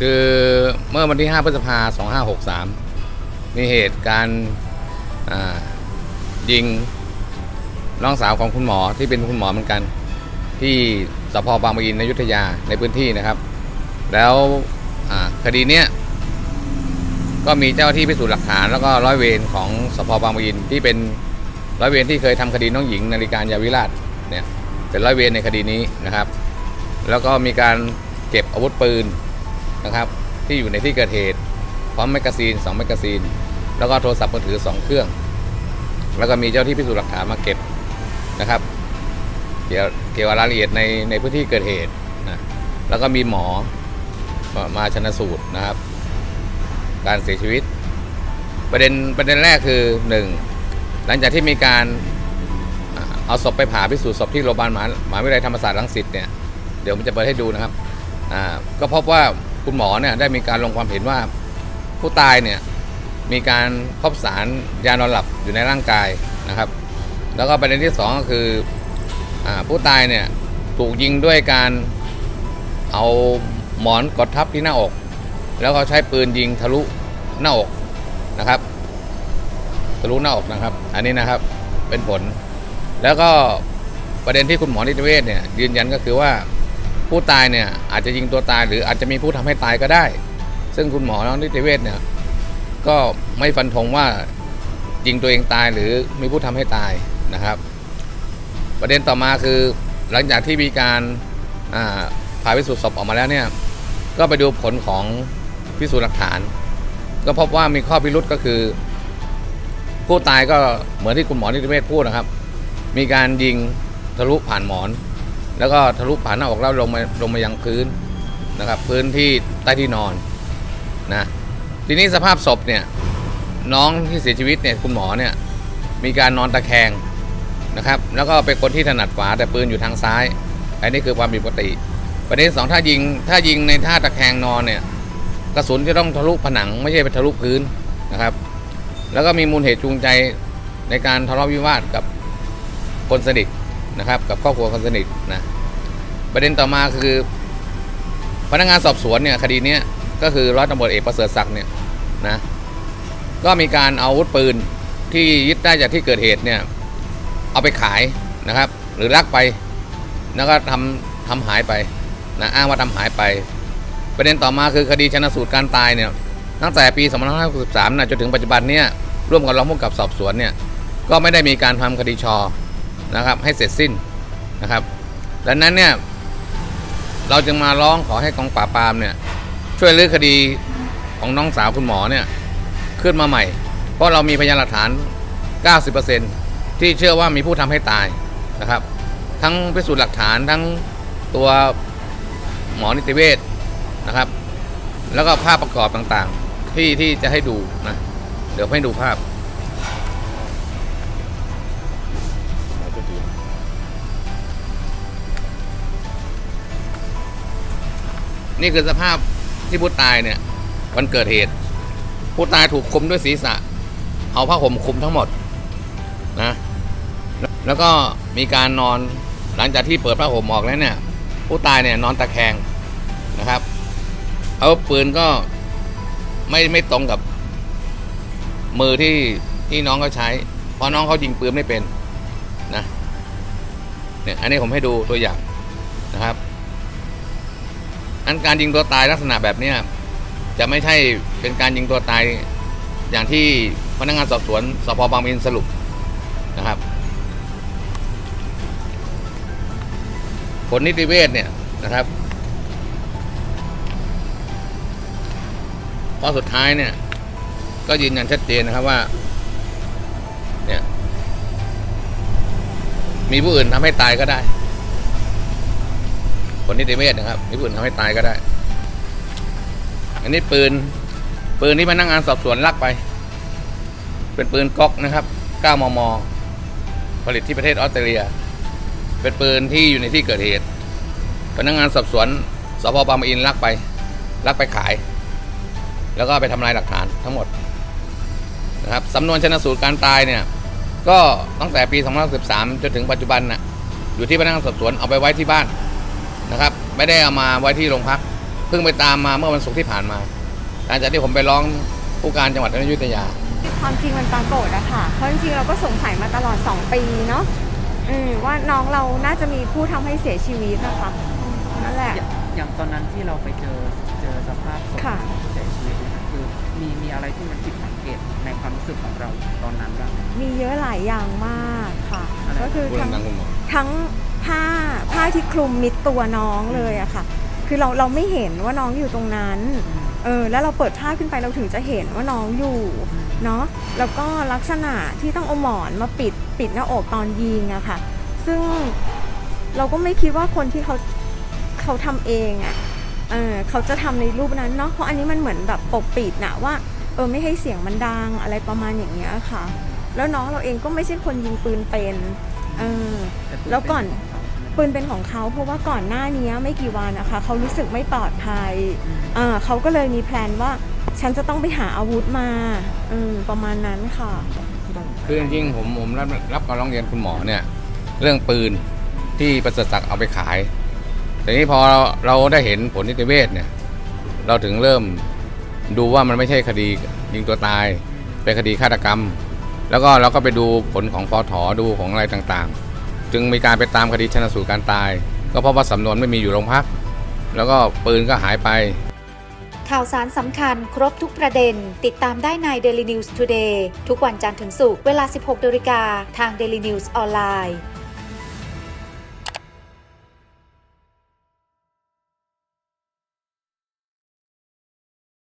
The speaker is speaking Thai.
คือเมื่อวันที่ 5 พฤษภา2563 มีเหตุการณ์ยิงน้องสาวของคุณหมอที่เป็นคุณหมอเหมือนกัน ที่สพบางปะอินอยุธยาในพื้นที่นะครับ แล้วคดีเนี้ยก็มีเจ้าที่พิสูจน์หลักฐานแล้วก็ร้อยเวรของสพบางปะอินที่เป็นร้อยเวรที่เคยทำคดีน้องหญิงนาฬิการยาวิราชเนี่ยเป็นร้อยเวรในคดีนี้นะครับ แล้วก็มีการเก็บอาวุธปืน นะครับที่อยู่ในที่เกิดเหตุพร้อมแมกกาซีน2แมกกาซีน แล้วก็โทรศัพท์มือถือ 2 เครื่อง แล้วก็มีเจ้าที่พิสูจน์หลักฐานมาเก็บนะครับ เกี่ยวเกี่ยวกับรายละเอียดในในพื้นที่เกิดเหตุนะแล้วก็มีหมอมามาชนสูตรนะครับ การเสียชีวิต ประเด็นประเด็นแรกคือหนึ่งหลังจากที่มีการเอาศพไปผ่าพิสูจน์ศพที่โรงพยาบาลมหามาวิทยาลัยธรรมศาสตร์รังสิตเนี่ยเดี๋ยวผมจะเปิดให้ดูนะครับอ่าก็พบว่า คุณหมอเนี่ยได้มีการลงความเห็นว่าผู้ตายเนี่ยมีการพบสารยานอนหลับอยู่ในร่างกายนะครับ แล้วก็ประเด็นที่สองก็คืออผู้ตายเนี่ยถูกยิงด้วยการเอาหมอนกดทับที่หน้าอก แล้วก็ใช้ปืนยิงทะลุหน้าอกนะครับ ทะลุหน้าอกนะครับ อันนี้นะครับเป็นผล แล้วก็ประเด็นที่คุณหมอนิติเวชเนี่ยยืนยันก็คือว่า ผู้ตายเนี่ยอาจจะยิงตัวตายหรืออาจจะมีผู้ทำให้ตายก็ได้ ซึ่งคุณหมอนิติเวชเนี่ยก็ไม่ฟันธงว่ายิงตัวเองตายหรือมีผู้ทำให้ตายนะครับ ประเด็นต่อมาคือหลังจากที่มีการาผ่าพิสูจน์ศพออกมาแล้วเนี่ยก็ไปดูผลของพิสูจน์หลักฐาน ก็พบว่ามีข้อพิรุษก็คือ ผู้ตายก็เหมือนที่คุณหมอนิติเวชพูดนะครับ มีการยิงทะลุผ่านหมอน แล้วก็ทะลุผ่านหน้าอกแล้วลงมาลงมายังพื้นนะครับ พื้นที่ใต้ที่นอนนะทีนี้สภาพศพเนี่ยน้องที่เสียชีวิตเนี่ยคุณหมอเนี่ยมีการนอนตะแคงนะครับ แล้วก็เป็นคนที่ถนัดขวาแต่ปืนอยู่ทางซ้าย อันนี้คือความผิดปกติ ประเด็นสองถ้ายิงถ้ายิงในท่าตะแคงนอนเนี่ยกระสุนจะต้องทะลุผนังไม่ใช่ไปทะลุพื้นนะครับ แล้วก็มีมูลเหตุจูงใจในการทะเลาะวิวาทกับคนสนิท นะครับ กับครอบครัวคนสนิทนะประเด็นต่อมาคือ พนักงานสอบสวนเนี่ยคดีนี้ก็คือร้อยตำรวจเอกประเสริฐศักดิ์เนี่ยนะก็มีการเอาอาวุธปืนที่ยึดได้จากที่เกิดเหตุเนี่ยเอาไปขายนะครับ หรือลักไปแล้วก็ทำทำหายไปนะอ้างว่าทำหายไป ประเด็นต่อมาคือคดีชนสูตรการตายเนี่ยตั้งแต่ปี 2563นะจนถึงปัจจุบันเนี่ยร่วมกับรองผู้กับสอบสวนเนี่ยก็ไม่ได้มีการทำคดีชอ นะครับให้เสร็จสิ้นนะครับดังนั้นเนี่ยเราจึงมาร้องขอให้กองปราบปรามเนี่ยช่วยรื้อคดีของน้องสาวคุณหมอเนี่ยขึ้นมาใหม่ เพราะเรามีพยานหลักฐาน 90%ที่เชื่อว่ามีผู้ทำให้ตายนะครับ ทั้งพิสูจน์หลักฐานทั้งตัวหมอนิติเวชนะครับ แล้วก็ภาพประกอบต่างๆ ที่ที่จะให้ดูนะ เดี๋ยวให้ดูภาพ นี่คือสภาพที่ผู้ตายเนี่ย วันเกิดเหตุ ผู้ตายถูกคลุมด้วยศีรษะ เอาผ้าห่มคลุมทั้งหมดนะแล้วก็มีการนอนหลังจากที่เปิดผ้าห่มออกแล้วเนี่ย ผู้ตายเนี่ยนอนตะแคงนะครับเอาปืนก็ไม่ไม่ตรงกับมือที่ที่น้องเขาใช้ เพราะน้องเขายิงปืนไม่เป็นนะ เนี่ยอันนี้ผมให้ดูตัวอย่างนะครับ อันการยิงตัวตายลักษณะแบบเนี้ยจะไม่ใช่เป็นการยิงตัวตายอย่างที่พนักงานสอบสวนสพบางปะอินสรุปนะครับ ผลนิติเวชเนี่ยนะครับพอสุดท้ายเนี่ยก็ยืนยันชัดเจนนะครับว่า มีผู้อื่นทำให้ตายก็ได้ ผลนิติเวชนะครับ มีผู้อื่นทำให้ตายก็ได้ อันนี้ปืน ปืนที่พนักงานสอบสวนลักไป เป็นปืนก๊อกนะครับ 9 มม ผลิตที่ประเทศออสเตรเลีย เป็นปืนที่อยู่ในที่เกิดเหตุ พนักงานสอบสวนสพบางปะอินลักไปลักไปขาย แล้วก็ไปทำลายหลักฐานทั้งหมดนะครับสำนวนชนสูตรการตายเนี่ย ก็ตั้งแต่ปี2513จนถึงปัจจุบันน่ะอยู่ที่พนักงานสอบสวนเอาไปไว้ที่บ้านนะครับ ไม่ได้เอามาไว้ที่โรงพักเพิ่งไปตามมาเมื่อวันศุกร์ที่ผ่านมาหลังจากที่ผมไปร้องผู้การจังหวัดอยุธยาความจริงมันปรากฏอะค่ะ เพราะจริงๆเราก็สงสัยมาตลอด 2 ปีเนาะอืมว่าน้องเราน่าจะมีผู้ทำให้เสียชีวิตนะคะนั่นแหละอย่างอย่างตอนนั้นที่เราไปเจอเจอสภาพศพค่ะของผู้เสียชีวิตเนี่ยคื อมีมีอะไรที่มันผิดสังเกตในความรู้สึกของเราตอนนั้นบ้าง มีเยอะหลายอย่างมากค่ะ อะไร ก็คือพูดทั้งดังๆคุณหมอทั้งผ้าผ้าที่คลุมมิดตัวน้องเลยอะค่ะ คือเราเราไม่เห็นว่าน้องอยู่ตรงนั้น เออแล้วเราเปิดผ้าขึ้นไปเราถึงจะเห็นว่าน้องอยู่เนาะแล้วก็ลักษณะที่ต้องเอาหมอนมาปิดปิดหน้าอกตอนยิงอะค่ะ ซึ่งเราก็ไม่คิดว่าคนที่เขาเขาทำเองอะเออเขาจะทำในรูปนั้นเนาะเพราะอันนี้มันเหมือนแบบปกปิดนะว่า เออไม่ให้เสียงมันดังอะไรประมาณอย่างเงี้ยค่ะ แล้วน้องเราเองก็ไม่ใช่คนยิงปืนเป็นเออต่ปืแล้วก่อนเป็ของเขาใช่ไหมปืนเป็นของเขาเพราะว่าก่อนหน้านี้ไม่กี่วันนะคะเขารู้สึกไม่ปลอดภัยอืมอ่าเขาก็เลยมีแพลนว่าฉันจะต้องไปหาอาวุธมาอืมประมาณนั้นค่ะ คือจริงๆผมผมรับรับการร้องเรียนคุณหมอเนี่ย เรื่องปืนที่ประเสริฐศักดิ์เอาไปขาย แต่นี้พอเราเราได้เห็นผลนิติเวชเนี่ย เราถึงเริ่ม ดูว่ามันไม่ใช่คดียิงตัวตาย เป็นคดีฆาตกรรม แล้วก็เราก็ไปดูผลของปอถอดูของอะไรต่างๆ จึงมีการไปตามคดีชนสูตรการตาย ก็เพราะว่าสำนวนไม่มีอยู่โรงพัก แล้วก็ปืนก็หายไป ข่าวสารสำคัญครบทุกประเด็น ติดตามได้ใน Daily News Today ทุกวันจันทร์ถึงศุกร์เวลา 16นาฬิกาทาง Daily News ออนไลน์